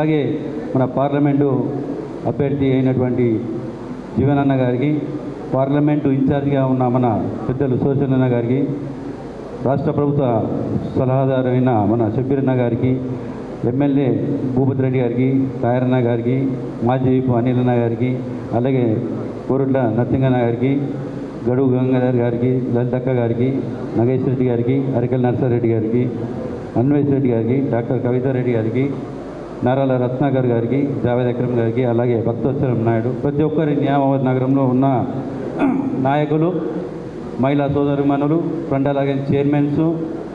అలాగే మన పార్లమెంటు అభ్యర్థి అయినటువంటి జీవనన్న గారికి పార్లమెంటు ఇన్ఛార్జిగా ఉన్న మన పెద్దలు సోషనన్న గారికి రాష్ట్ర ప్రభుత్వ సలహాదారు అయిన మన షబ్బీరన్న గారికి ఎమ్మెల్యే భూపతి రెడ్డి గారికి రాయరన్న గారికి మాజీ అనిలన్న గారికి అలాగే కోరుట్ల నరసింగన్న గారికి గడువు గంగాధర్ గారికి లలితక్క గారికి నగేష్ రెడ్డి గారికి అరికల్ నర్సారెడ్డి గారికి అన్వేష్ రెడ్డి గారికి డాక్టర్ కవితారెడ్డి గారికి నారాల రత్నాకర్ గారికి జావేద్ అక్రమ్ గారికి అలాగే భక్తోత్సరం నాయుడు ప్రతి ఒక్కరి నియామాబాద్ నగరంలో ఉన్న నాయకులు మహిళా సోదరిమణులు ఫ్రంట్ అలాగే చైర్మన్స్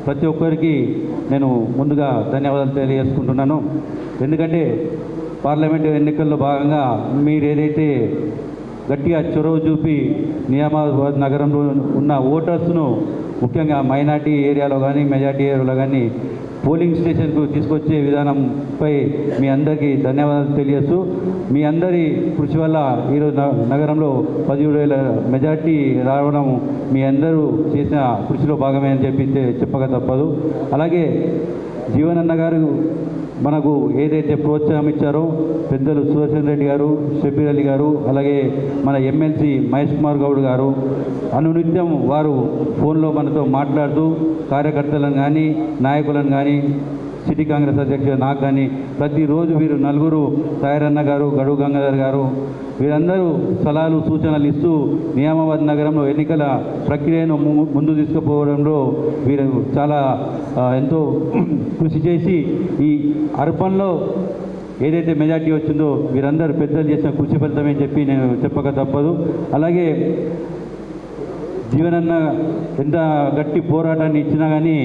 ప్రతి ఒక్కరికి నేను ముందుగా ధన్యవాదాలు తెలియజేసుకుంటున్నాను. ఎందుకంటే పార్లమెంటు ఎన్నికల్లో భాగంగా మీరు ఏదైతే గట్టిగా చొరవ చూపి నియామాబాద్ నగరంలో ఉన్న ఓటర్స్ను ముఖ్యంగా మైనార్టీ ఏరియాలో కానీ మెజార్టీ ఏరియాలో కానీ పోలింగ్ స్టేషన్కు తీసుకొచ్చే విధానంపై మీ అందరికీ ధన్యవాదాలు తెలియజేస్తూ మీ అందరి కృషి వల్ల ఈరోజు నగరంలో పదిహేడు వేల మెజార్టీ రావడం మీ అందరూ చేసిన కృషిలో భాగమే అని చెప్పి చెప్పక తప్పదు. అలాగే జీవనన్న గారు మనకు ఏదైతే ప్రోత్సాహం ఇచ్చారో పెద్దలు సుదర్శన్ రెడ్డి గారు షబీర్ అలీ గారు అలాగే మన ఎమ్మెల్సీ మహేష్ కుమార్ గౌడ్ గారు అనునిత్యం వారు ఫోన్లో మనతో మాట్లాడుతూ కార్యకర్తలను కానీ నాయకులను కానీ సిటీ కాంగ్రెస్ అధ్యక్షుడు నాకు కానీ ప్రతిరోజు వీరు నలుగురు సాయరన్న గారు గడువు గంగాధర్ గారు వీరందరూ సలహాలు సూచనలు ఇస్తూ నియామాబాద్ నగరంలో ఎన్నికల ప్రక్రియను ముందు తీసుకుపోవడంలో వీరు చాలా ఎంతో కృషి చేసి ఈ అర్బన్లో ఏదైతే మెజార్టీ వచ్చిందో వీరందరూ పెద్దలు చేసిన కృషి ఫలితమని చెప్పి నేను చెప్పక తప్పదు. అలాగే జీవనన్న ఎంత గట్టి పోరాటాన్ని ఇచ్చినా కానీ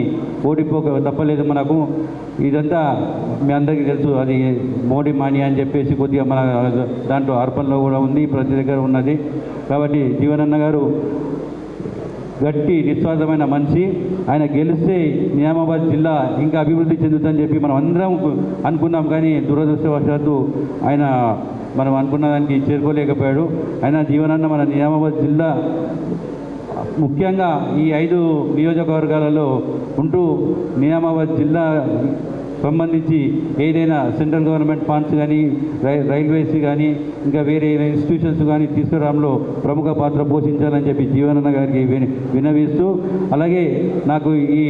ఓడిపోక తప్పలేదు మనకు. ఇదంతా మీ అందరికీ తెలుసు అది మోడీ మాని అని చెప్పేసి కొద్దిగా మన దాంట్లో అర్పణలో కూడా ఉంది ప్రతి దగ్గర ఉన్నది. కాబట్టి జీవనన్న గారు గట్టి నిస్వార్థమైన మనిషి. ఆయన గెలిస్తే నిజామాబాద్ జిల్లా ఇంకా అభివృద్ధి చెందుతుందని చెప్పి మనం అందరం అనుకున్నాం కానీ దురదృష్టవశాత్తు ఆయన మనం అనుకున్న దానికి చేరుకోలేకపోయాడు. ఆయన జీవనాన్న మన నిజామాబాద్ జిల్లా ముఖ్యంగా ఈ ఐదు నియోజకవర్గాలలో ఉంటూ నిజామాబాద్ జిల్లా సంబంధించి ఏదైనా సెంట్రల్ గవర్నమెంట్ ఫండ్స్ కానీ రై రైల్వేస్ కానీ ఇంకా వేరే ఇన్స్టిట్యూషన్స్ కానీ తీసుకురావడంలో ప్రముఖ పాత్ర పోషించాలని చెప్పి జీవనన్న గారికి వినవిస్తూ అలాగే నాకు ఈ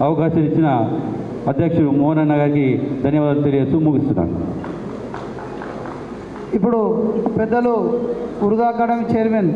అవకాశం ఇచ్చిన అధ్యక్షుడు మోహన్ అన్న గారికి ధన్యవాదాలు తెలియజేస్తూ ముగిస్తున్నాను. ఇప్పుడు పెద్దలు ఉర్దూ అకాడమీ చైర్మన్